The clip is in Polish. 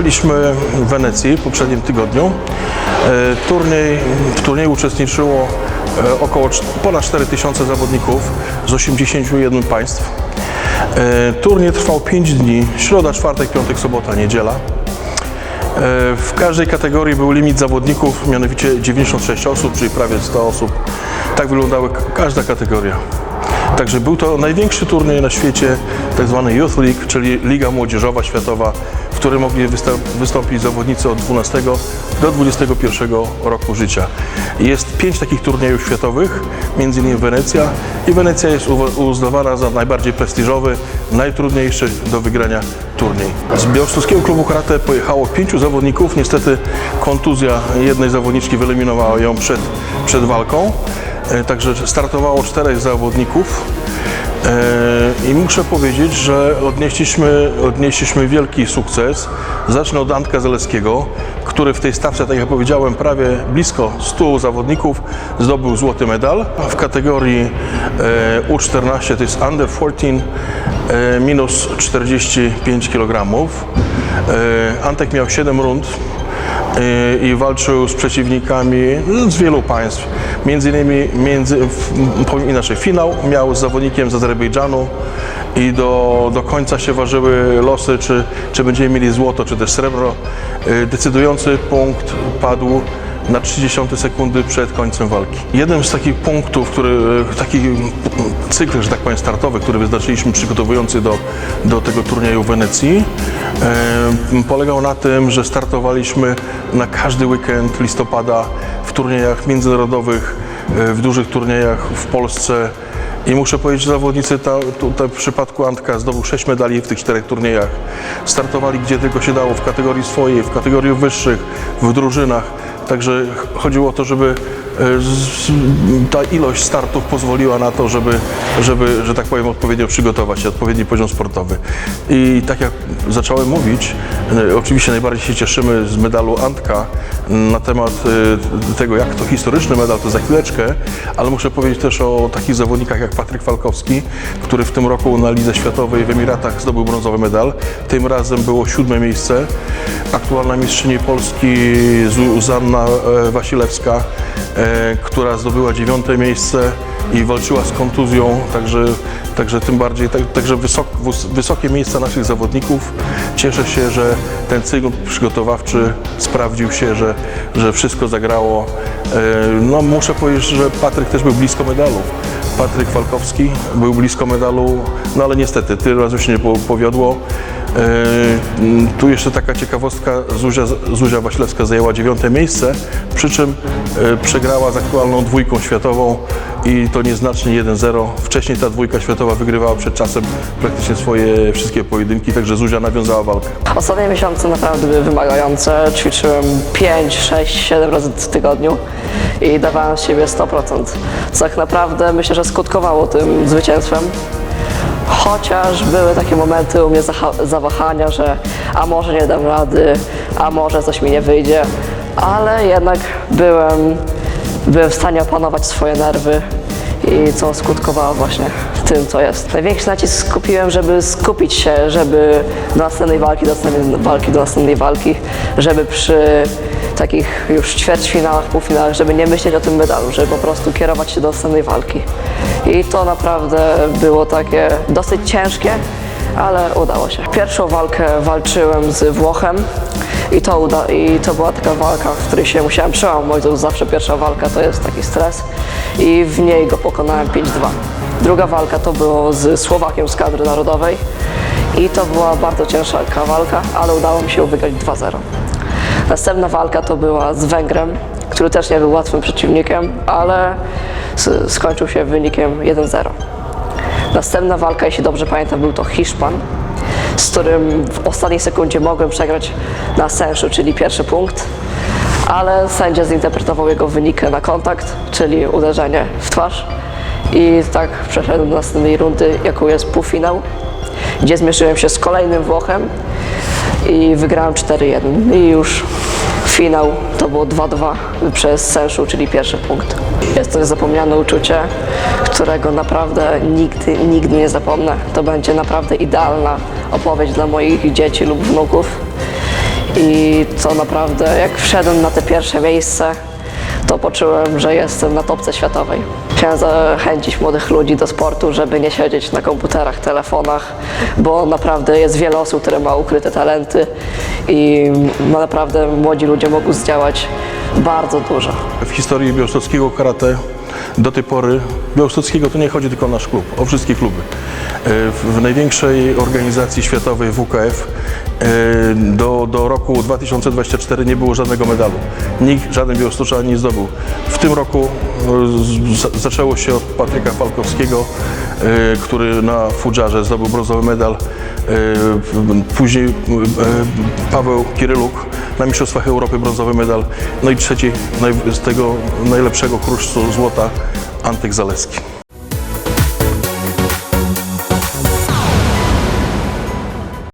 Byliśmy w Wenecji w poprzednim tygodniu. E, Turniej, w turnieju uczestniczyło e, około ponad 4000 zawodników z 81 państw. E, Turniej trwał 5 dni, środa, czwartek, piątek, sobota, niedziela. W każdej kategorii był limit zawodników, mianowicie 96 osób, czyli prawie 100 osób. Tak wyglądała każda kategoria. Także był to największy turniej na świecie, tak zwany Youth League, czyli Liga Młodzieżowa Światowa, której mogli wystąpić zawodnicy od 12 do 21 roku życia. Jest pięć takich turniejów światowych, innymi Wenecja i Wenecja jest uznawana za najbardziej prestiżowy, najtrudniejszy do wygrania turniej. Z Białostockiego Klubu Karate pojechało pięciu zawodników, niestety kontuzja jednej zawodniczki wyeliminowała ją przed, przed walką. E, Także startowało czterech zawodników i muszę powiedzieć, że odnieśliśmy, odnieśliśmy wielki sukces. Zacznę od Antka Zaleskiego, który w tej stawce, tak jak powiedziałem, prawie blisko 100 zawodników zdobył złoty medal. W kategorii e, U14 to jest under 14 e, minus 45 kg. E, Antek miał 7 rund i- i walczył z przeciwnikami z wielu państw. Między innymi, między, inaczej, finał miał z zawodnikiem z Azerbejdżanu i do, do końca się ważyły losy, czy, czy będziemy mieli złoto, czy też srebro. Y, Decydujący punkt padł na 30 sekundy przed końcem walki. Jeden z takich punktów, który, taki cykl, że tak powiem, startowy, który wyznaczyliśmy przygotowujący do, do tego turnieju w Wenecji, e, polegał na tym, że startowaliśmy na każdy weekend listopada w turniejach międzynarodowych, e, w dużych turniejach w Polsce. I muszę powiedzieć, że zawodnicy ta, tutaj w przypadku Antka zdobył 6 medali w tych czterech turniejach. Startowali gdzie tylko się dało, w kategorii swojej, w kategorii wyższych, w drużynach. Także ch- chodziło o to, żeby ta ilość startów pozwoliła na to, żeby, żeby, że tak powiem, odpowiednio przygotować się, odpowiedni poziom sportowy. I tak jak zacząłem mówić, e, oczywiście najbardziej się cieszymy z medalu Antka na temat e, tego, jak to historyczny medal, to za chwileczkę, ale muszę powiedzieć też o takich zawodnikach jak Patryk Falkowski, który w tym roku na Lidze Światowej w Emiratach zdobył brązowy medal. Tym razem było siódme miejsce. Aktualna mistrzyni Polski Zuzanna e, Wasilewska, która zdobyła dziewiąte miejsce i walczyła z kontuzją, także, także tym bardziej, tak, także wysok, wys- wysokie miejsca naszych zawodników. Cieszę się, że ten cykl przygotowawczy sprawdził się, że, że wszystko zagrało. E, No muszę powiedzieć, że Patryk też był blisko medalu. Patryk Falkowski był blisko medalu, no ale niestety tyle razy się nie po- powiodło. E, Tu jeszcze taka ciekawostka, Zuzia, Zuzia Waślewska zajęła dziewiąte miejsce, przy czym e, przegrała z aktualną dwójką światową i to nieznacznie 1-0. Wcześniej ta dwójka światowa wygrywała przed czasem praktycznie swoje wszystkie pojedynki, także Zuzia nawiązała walkę. Ostatnie miesiące naprawdę były wymagające. Ćwiczyłem 5, 6, 7 razy w tygodniu i dawałem z siebie 100%. Co tak naprawdę myślę, że skutkowało tym zwycięstwem. Chociaż były takie momenty u mnie zawahania, że a może nie dam rady, a może coś mi nie wyjdzie, ale jednak byłem, byłem w stanie opanować swoje nerwy i co skutkowało właśnie tym, co jest. Największy nacisk skupiłem, żeby skupić się, żeby do następnej walki, do następnej walki, do następnej walki, żeby przy takich już ćwierćfinałach, półfinałach, żeby nie myśleć o tym medalu, żeby po prostu kierować się do następnej walki. I to naprawdę było takie dosyć ciężkie, ale udało się. Pierwszą walkę walczyłem z Włochem i to, uda, i to była taka walka, w której się musiałem przełamać, to zawsze pierwsza walka to jest taki stres i w niej go pokonałem 5-2. Druga walka to było z Słowakiem z kadry narodowej i to była bardzo ciężka walka, ale udało mi się wygrać 2-0. Następna walka to była z Węgrem, który też nie był łatwym przeciwnikiem, ale skończył się wynikiem 1-0. Następna walka, jeśli dobrze pamiętam, był to Hiszpan, z którym w ostatniej sekundzie mogłem przegrać na senszu, czyli pierwszy punkt, ale sędzia zinterpretował jego wynik na kontakt, czyli uderzenie w twarz. I tak przeszedłem do następnej rundy, jaką jest półfinał, gdzie zmierzyłem się z kolejnym Włochem i wygrałem 4-1. I już finał to było 2-2 przez Senshu, czyli pierwszy punkt. Jest to niezapomniane uczucie, którego naprawdę nigdy, nigdy nie zapomnę. To będzie naprawdę idealna opowieść dla moich dzieci lub wnuków. i co naprawdę, jak wszedłem na te pierwsze miejsce, to poczułem, że jestem na topce światowej. Chciałem zachęcić młodych ludzi do sportu, żeby nie siedzieć na komputerach, telefonach, bo naprawdę jest wiele osób, które ma ukryte talenty i naprawdę młodzi ludzie mogą zdziałać bardzo dużo. W historii białostockiego karate do tej pory, białostockiego to nie chodzi tylko o nasz klub, o wszystkie kluby. E, W, największej organizacji światowej WKF e, do, do roku 2024 nie było żadnego medalu. Nikt, żaden białostoczanin nie zdobył. W tym roku e, zaczęło się od Patryka Falkowskiego, który na Fudżarze zdobył brązowy medal. Później Paweł Kiryluk na Mistrzostwach Europy brązowy medal. No i trzeci z tego najlepszego kruszcu złota Antek Zaleski.